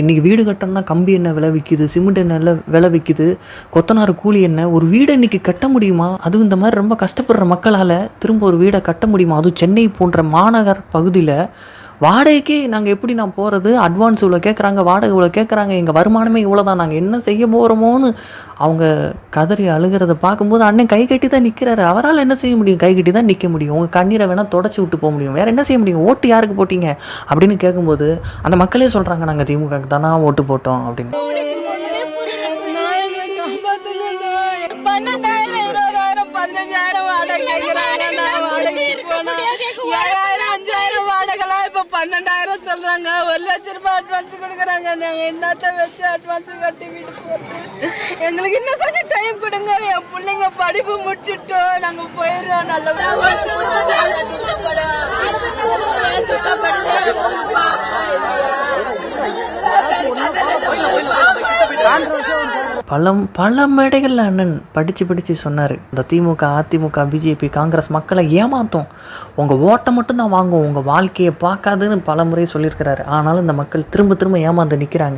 இன்றைக்கி வீடு கட்டணும்னா கம்பி என்ன விலை விற்கிது சிமெண்ட் என்ன விலை விற்கிது கொத்தனார் கூலி என்ன ஒரு வீடை இன்றைக்கி கட்ட முடியுமா? அதுவும் இந்த மாதிரி ரொம்ப கஷ்டப்படுற மக்களால் திரும்ப ஒரு வீடை கட்ட முடியுமா? அதுவும் சென்னை போன்ற மாநகர் பகுதியில் வாடகைக்கே நாங்கள் எப்படி நான் போகிறது அட்வான்ஸ் இவ்வளோ கேட்குறாங்க வாடகை இவ்வளோ கேட்குறாங்க எங்கள் வருமானமே இவ்வளோ தான் நாங்கள் என்ன செய்ய போகிறோமோன்னு அவங்க கதறி அழுகிறத பார்க்கும்போது அண்ணன் கை கட்டி தான் நிற்கிறாரு அவரால் என்ன செய்ய முடியும்? கை கட்டி தான் நிற்க முடியும். உங்கள் கண்ணீரை வேணால் தொடச்சி விட்டு போக முடியும். வேறு என்ன செய்ய முடியும்? ஓட்டு யாருக்கு போட்டீங்க? அப்படின்னு கேட்கும்போது அந்த மக்களே சொல்கிறாங்க நாங்கள் திமுகக்கு தானா ஓட்டு போட்டோம் அப்படின்னு. பன்னெண்டாயிரம் இருபதாயிரம் பதினஞ்சாயிரம் வாடகை கேட்கிறாங்க போனா ஏழாயிரம் பன்னெண்டாயிரம் சொல்றாங்க. ஒரு லட்ச ரூபாய் அட்வான்ஸ் கொடுக்குறாங்க. நாங்க என்னத்த வச்சு அட்வான்ஸ் கட்டி வீடு போறது? எங்களுக்கு இன்னும் கொஞ்சம் டைம் கொடுங்க. என் பிள்ளைங்க படிப்பு முடிச்சுட்டோம். நாங்க போயிடுறோம். நல்ல பல பல மேடைகளில் அண்ணன் படித்து படித்து சொன்னார். இந்த திமுக அதிமுக பிஜேபி காங்கிரஸ் மக்களை ஏமாத்தும். உங்கள் ஓட்டை மட்டும்தான் வாங்கும். உங்கள் வாழ்க்கையை பார்க்காதுன்னு பல முறை சொல்லியிருக்கிறாரு. ஆனாலும் இந்த மக்கள் திரும்ப திரும்ப ஏமாந்து நிற்கிறாங்க